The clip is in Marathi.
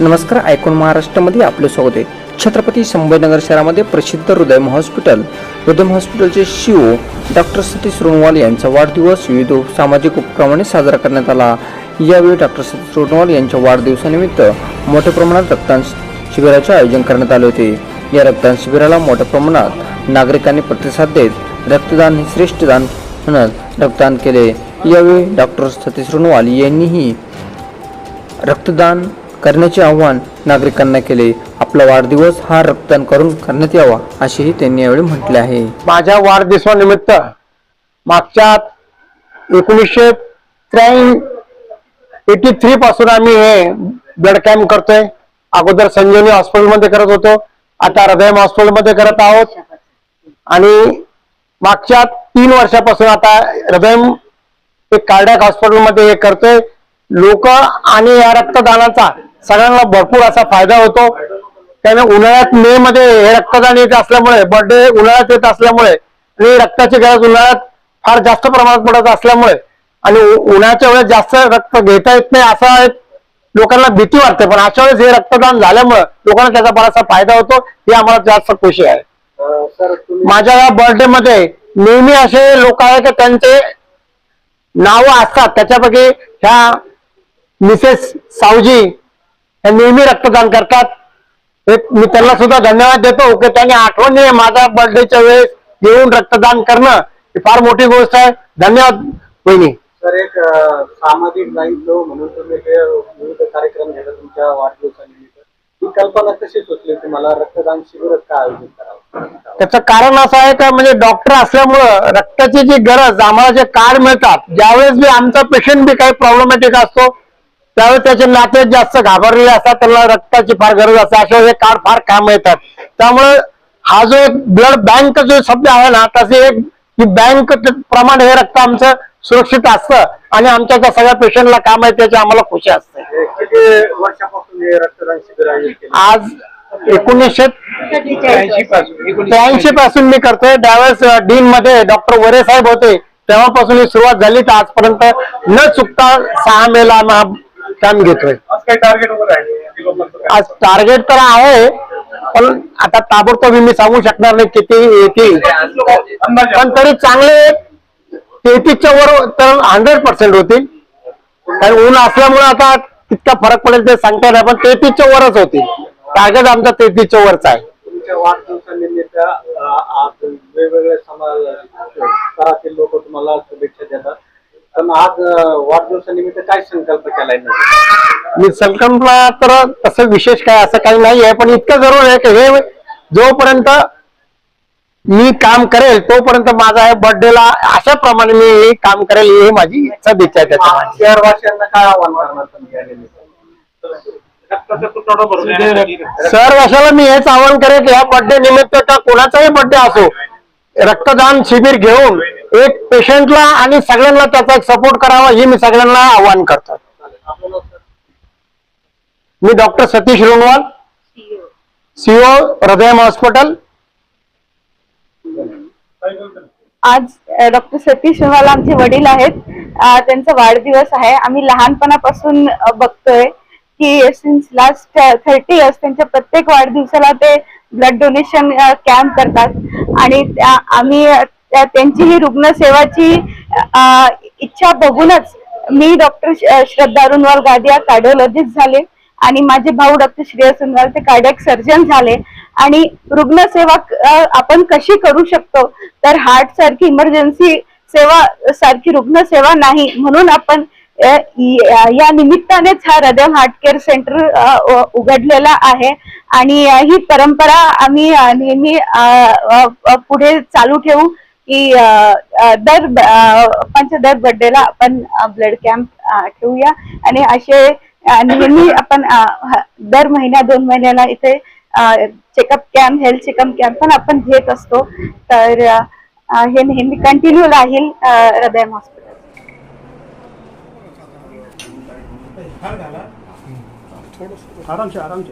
नमस्कार ऐकून महाराष्ट्रामध्ये आपले स्वागत आहे. छत्रपती संभाजीनगर शहरामध्ये प्रसिद्ध हृदयम हॉस्पिटल हृदयम हॉस्पिटलचे शिव डॉक्टर सतीश सोनवाल यांचा वाढदिवस विविध सामाजिक उपक्रमाने साजरा करण्यात आला. यावेळी डॉक्टर सतीश सोनवाल यांच्या वाढदिवसानिमित्त मोठ्या प्रमाणात रक्तदान शिबिराचे आयोजन करण्यात आले होते. या रक्तदान शिबिराला मोठ्या प्रमाणात नागरिकांनी प्रतिसाद देत रक्तदान हे श्रेष्ठ दान म्हणत रक्तदान केले. यावेळी डॉक्टर सतीश रोनवाल यांनीही रक्तदान करण्याचे आव्हान नागरिकांना केले. आपला वाढदिवस हा रक्तदान करून करण्यात यावा असेही त्यांनी यावेळी म्हटले आहे. माझ्या वाढदिवसानिमित्त मागच्या एकोणीसशे एटी थ्री पासून आम्ही हे ब्लड कॅम्प करतोय. अगोदर संजीवनी हॉस्पिटलमध्ये करत होतो आता हृदयम हॉस्पिटलमध्ये करत आहोत. आणि मागच्या तीन वर्षापासून आता हृदयम कार्डॅक हॉस्पिटलमध्ये हे करतोय. लोक आणि या रक्तदानाचा सगळ्यांना भरपूर असा फायदा होतो. त्याने उन्हाळ्यात मे मध्ये हे रक्तदान येत असल्यामुळे बर्थडे उन्हाळ्यात येत असल्यामुळे आणि रक्ताची गरज उन्हाळ्यात फार जास्त प्रमाणात पडत असल्यामुळे आणि उ- उन्हाळ्याच्या वेळेस जास्त रक्त घेता येत नाही असा एक लोकांना भीती वाटते. पण अशा वेळेस हे रक्तदान झाल्यामुळे लोकांना त्याचा बराचसा फायदा होतो. ही आम्हाला जास्त खुशी आहे. माझ्या या बर्थडे मध्ये नेहमी असे लोक आहे की त्यांचे नाव असतात. त्याच्यापैकी ह्या मिसेस सावजी ह्या नेहमी रक्तदान करतात. एक मी त्यांना सुद्धा धन्यवाद देतो. की त्यांनी आठवणी माझ्या बर्थडेच्या वेळेस येऊन रक्तदान करणं ही फार मोठी गोष्ट आहे. धन्यवाद वहिनी. सर एक सामाजिक दायित्व म्हणून तुम्ही हे विविध कार्यक्रम घेता तुमच्या वाढदिवसानिमित्त. ही कल्पना कशी सुचली तुम्हाला रक्तदान शिबिरच का आयोजित करावं? त्याचं कारण असं आहे का म्हणजे डॉक्टर असल्यामुळं रक्ताची जी गरज आम्हाला जे कार्ड मिळतात ज्यावेळेस बी आमचा पेशंट बी काही प्रॉब्लेमॅटिक असतो त्यावेळेस त्याचे नाते जास्त घाबरलेले असतात त्यांना रक्ताची फार गरज असते अशा हे कार्ड फार काम येतात. त्यामुळे हा जो एक ब्लड बँक जो शब्द आहे ना तसे एक बँक प्रमाणे हे रक्त आमचं सुरक्षित असतं आणि आमच्या त्या सगळ्या पेशंटला काम आहे त्याची आम्हाला खुशी असते. आज एकोणीसशे त्र्याऐंशी पासून मी करतोय. त्यावेळेस डीन मध्ये डॉक्टर वरे साहेब होते. तेव्हापासून ही सुरुवात झाली. तर आजपर्यंत न चुकता सहा मेला हा कॅम्प घेतोय. आज काही टार्गेट वगैरे आहे? आज टार्गेट तर आहे पण आता ताबडतोब मी सांगू शकणार नाही किती येतील. पण तरी चांगले तेहतीसच्या वर तर हंड्रेड पर्सेंट होतील. कारण ऊन असल्यामुळे आता कितका फरक पडेल ते सांगता येणार पण तेहतीसच्या वरच होतील. टार्गेट आमचा तेहतीसच्या वरच आहे. तुमच्या वाढदिवसानिमित्त अं, आज वेगवेगळे समाज स्तरातील लोक तुम्हाला शुभेच्छा देतात. पण आज अं, वाढदिवसानिमित्त काय संकल्प केलाय नवीन? मी संकल्पना तर तसं विशेष काय असं काही नाही आहे पण इतकं जरूर आहे की हे जोपर्यंत मी काम करेल तोपर्यंत माझा बर्थडेला अशा प्रमाणे मी हे काम करेल ही माझी सदिच्छा आहे त्याच्यामध्ये शहरवासियांना काय आव्हान करणार अशाला मी हेच आवाहन करेन की ह्या बर्थडे निमित्त का कोणाचाही बर्थडे असो रक्तदान शिबिर घेऊन एक पेशंटला आणि सगळ्यांना त्याचा एक सपोर्ट करावा हे मी सगळ्यांना आवाहन करतो. मी doctor Satish Ronwal CO Hridayam hospital. आज डॉक्टर सतीश रोनवाल आमचे वडील आहेत. त्यांचा वाढदिवस आहे. आम्ही लहानपणापासून बघतोय की सिन्स लास्ट थर्टी इयर्स त्यांच्या प्रत्येक वाढदिवसाला ते ब्लड डोनेशन कॅम्प करतात. आणि आम्ही त्यांची ही रुग्णसेवाची इच्छा बघूनच मी डॉक्टर श्रद्धा अरुणवाल गादिया कार्डिओलॉजिस्ट झाले आणि माझे भाऊ डॉक्टर श्रेयस सुनवाल ते कार्डियक सर्जन झाले. आणि रुग्णसेवा आपण कशी करू शकतो? तर हार्ट सारखी इमर्जन्सी सेवा सारखी रुग्णसेवा नाही. म्हणून आपण या निमित्तानेच हा हृदय हार्ट केअर सेंटर उघडलेला आहे. आणि ही परंपरा आम्ही नेहमी पुढे चालू ठेवू. की दर पंच दर बर्थडेला आपण ब्लड कॅम्प ठेवूया. आणि असे नेहमी आपण दर महिन्या दोन महिन्याला इथे checkup camp health checkup camp पण आपण घेत असतो. तर हे नेहमी कंटिन्यू राहील हृदय हॉस्पिटल आरामशे आरामशे